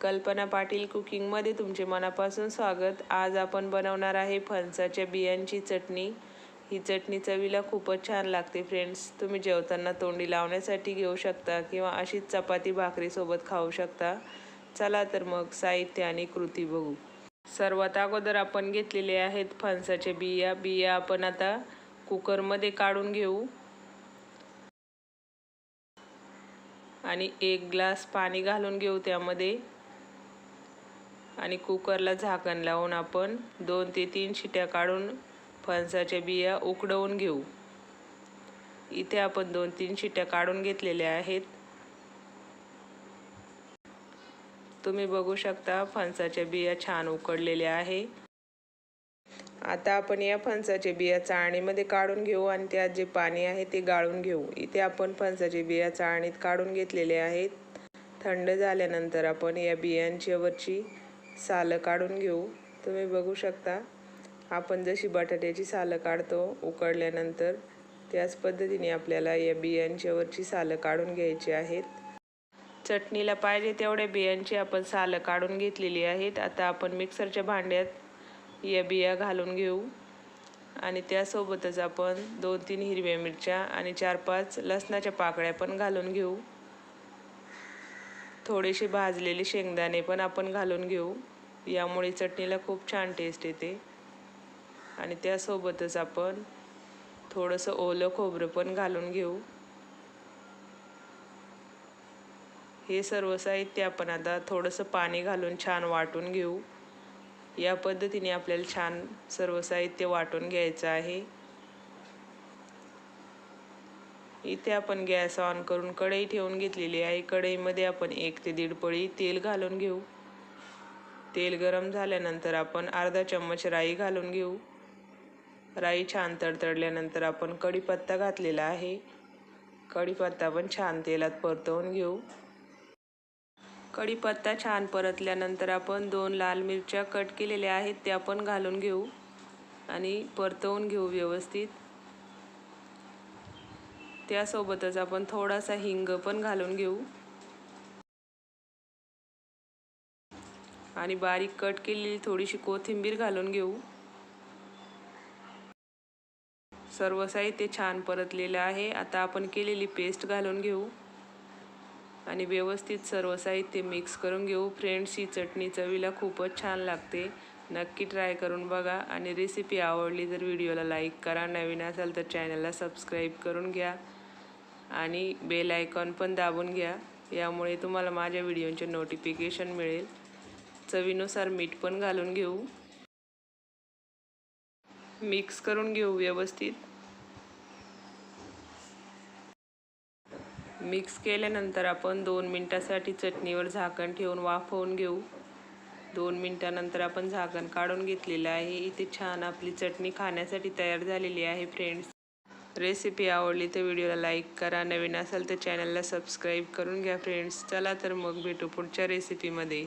कल्पना पाटील कुकिंगमध्ये तुमचे मनापासून स्वागत. आज आपण बनवणार आहे फणसाच्या बियांची चटणी. ही चटणी चवीला खूपच छान लागते फ्रेंड्स तुम्ही जेवताना तोंडी लावण्यासाठी घेऊ शकता किंवा अशीच चपाती भाकरीसोबत खाऊ शकता. चला तर मग साहित्य आणि कृती बघू. सर्वात अगोदर आपण घेतलेले आहेत फणसाच्या बिया. बिया आपण आता कुकरमध्ये काढून घेऊ. आणि एक ग्लास पाणी घालून घेऊ त्यामध्ये. आणि कुकरला झाकण लावून आपण दोन ते तीन शिट्या काढून फणसाच्या बिया उकडवून घेऊ. इथे आपण दोन तीन शिट्या काढून घेतलेल्या आहेत. तुम्ही बघू शकता फणसाच्या बिया छान उकडलेल्या आहे. आता आपण या फणसाच्या बिया चाळणीमध्ये काढून घेऊ आणि त्यात जे पाणी आहे ते गाळून घेऊ. इथे आपण फणसाचे बिया चाळणीत काढून घेतलेले आहेत. थंड झाल्यानंतर आपण या बियांच्यावरची सालं काढून घेऊ. तुम्ही बघू शकता आपण जशी बटाट्याची सालं काढतो उकडल्यानंतर त्याच पद्धतीने आपल्याला या बियांच्यावरची सालं काढून घ्यायची आहेत. चटणीला पाहिजे तेवढ्या बियांची आपण सालं काढून घेतलेली आहेत. आता आपण मिक्सरच्या भांड्यात या बिया घालून घेऊ. आणि त्यासोबतच आपण दोन तीन हिरव्या मिरच्या आणि चार पाच लसणाच्या पाकळ्या पण घालून घेऊ. थोडेसे भाजलेले शेंगदाणे पण आपण घालून घेऊ. यामुळे चटणीला खूप छान टेस्ट येते. आणि त्यासोबतच आपण थोडंसं ओलं खोबरं पण घालून घेऊ. हे सर्व साहित्य आपण आता थोडंसं पाणी घालून छान वाटून घेऊ. या पद्धतीने आपल्याला छान सर्व साहित्य वाटून घ्यायचं आहे. इथे आपण गॅस ऑन करून कढई ठेवून घेतलेली आहे. कढईमध्ये आपण एक ते दीड पळी तेल घालून घेऊ. तेल गरम झाल्यानंतर आपण अर्धा चम्मच राई घालून घेऊ. राई छान तडतडल्यानंतर आपण कढीपत्ता घातलेला आहे. कढीपत्ता पण छान तेलात परतवून घेऊ. कढीपत्ता छान परतल्यानंतर आपण दोन लाल मिरच्या कट केलेल्या आहेत त्या पण घालून घेऊ आणि परतवून घेऊ व्यवस्थित. त्यासोबतच आपण थोडासा हिंग पण घालून घेऊ. आणि बारीक कट केलेली थोडीशी कोथिंबीर घालून घेऊ. सर्व साहित्य छान परतलेलं आहे. आता आपण केलेली पेस्ट घालून घेऊ. आणि व्यवस्थित सर्व साहित्य मिक्स करून घेऊ. फ्रेंड्स ही चटणी चवीला खूपच छान लागते. नक्की ट्राय करून बघा. आणि रेसिपी आवडली तर व्हिडिओला लाईक करा. नवीन असाल तर चॅनलला सबस्क्राईब करून घ्या. आणि बेल आयकॉन पण दाबून घ्या. यामुळे तुम्हाला माझ्या व्हिडिओचे नोटिफिकेशन मिळेल. चवीनुसार मीठ पण घालून घेऊ. मिक्स करून घेऊ व्यवस्थित. मिक्स केल्यानंतर आपण दोन मिनटासाठी चटणीवर झाकण ठेवून वाफवून घेऊ. दोन मिनटानंतर आपण झाकण काढून घेतलेलं आहे. इथे छान आपली चटणी खाण्यासाठी तयार झालेली आहे फ्रेंड्स रेसिपी आवडली तर व्हिडिओला लाईक करा. नवीन असाल तर चॅनलला सबस्क्राईब करून घ्या फ्रेंड्स चला तर मग भेटू पुढच्या रेसिपीमध्ये